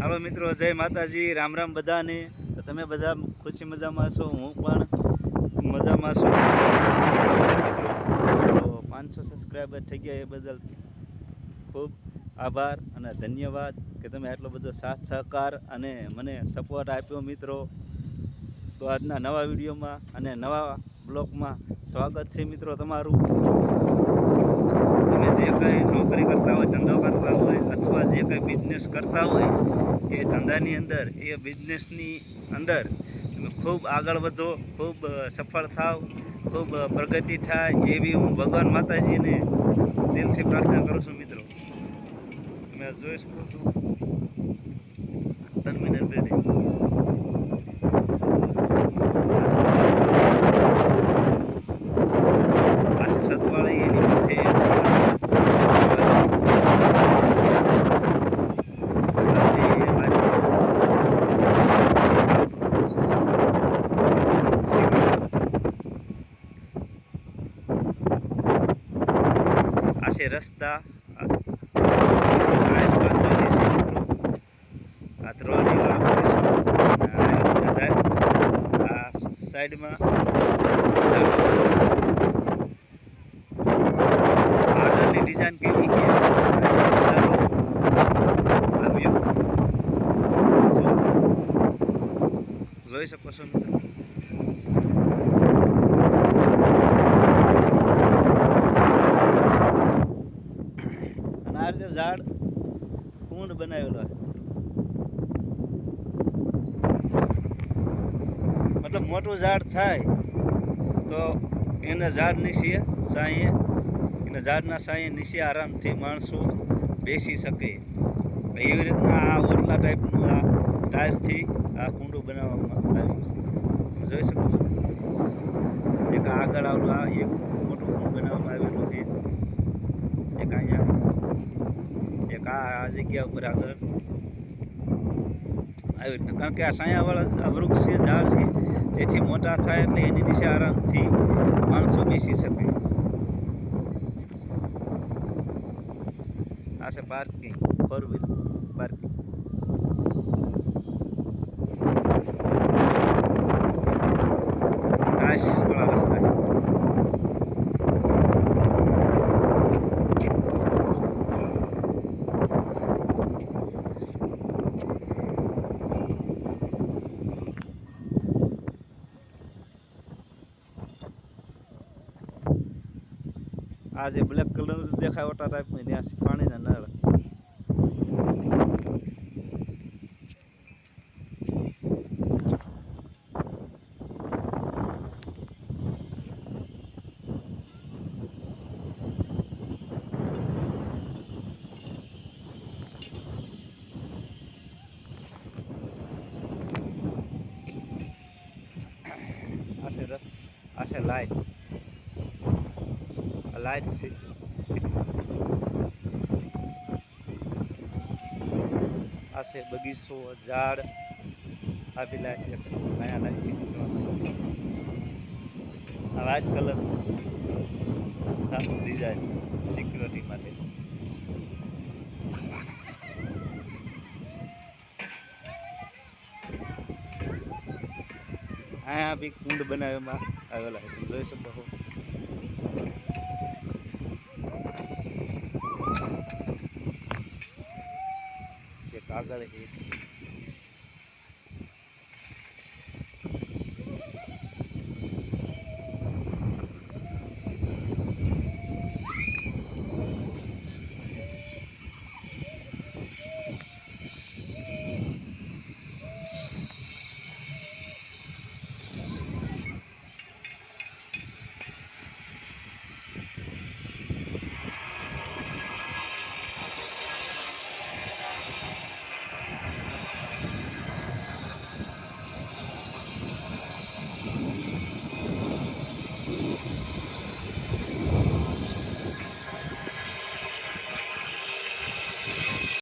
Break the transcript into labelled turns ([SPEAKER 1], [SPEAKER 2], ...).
[SPEAKER 1] હાલો મિત્રો, જય માતાજી, રામ રામ બધાને. તો તમે બધા ખુશી મજામાં છો હું પણ મજામાં છું. તો પાંચસો સબસ્ક્રાઈબર થઈ ગયા એ બદલ ખૂબ આભાર અને ધન્યવાદ કે તમે આટલો બધો સાથ, સહકાર અને મને સપોર્ટ આપ્યો મિત્રો. તો આજના નવા વિડીયોમાં અને નવા બ્લોગમાં સ્વાગત છે મિત્રો તમારું તમે જે કંઈ નોકરી કરતા હોય ધંધો કરતા હોય અથવા જે કંઈ બિઝનેસ કરતા હોય, એ ધંધાની અંદર, એ બિઝનેસની અંદર ખૂબ આગળ વધો, ખૂબ સફળ થાવ, ખૂબ પ્રગતિ થાય એવી હું ભગવાન માતાજીને દિલથી પ્રાર્થના કરું છું મિત્રો. તમે જોઈ શકો છો. ટર્મિનલ છે રસ્તા. આ. આ આ સાઈડમાં આગળની ડિઝાઇન કેવી છે? આવ્યો જોઈ શકો છો મિત્રો અને આ રીતે ઝાડ કુંડ બનાવેલો મતલબ મોટું ઝાડ થાય તો એના ઝાડ નીચે સાંયે એના ઝાડના સાંયે નીચે આરામથી માણસો બેસી શકે. એવી રીતના આ ઓટલા ટાઈપનું આ ટાઇલ્સથી આ કુંડું બનાવવામાં આવ્યું છે. જોઈ શકો છો. એક આગળ આવેલું આ એક મોટું કુંડ બનાવવામાં આવેલું છે એક અહીંયા એક આ જગ્યા ઉપર આગળ આવી રીતના. કારણ કે આ સાયાવાળા વૃક્ષ છે, ઝાડ છે, જેથી મોટા થાય એટલે એની નીચે આરામથી માણસો બેસી શકે. આ છે પાર્કિંગ ફોર વ્હીલ પાર્કિંગ વાળા રસ્તા છે. આ જે બ્લેક કલર દેખાય ઓટા ટાઈપની ત્યાં પાણીના નળ. છે રસ્ત આ આ છે આ છે બગીચો, ઝાડ. આ બી લાઈટ છે નયા લાઈટ આ કલર સારું ડિઝાઇન સિક્યુરિટી માટે. અહીંયા બી કુંડ બનાવવામાં આવેલા છે. જોઈ શકો છો એક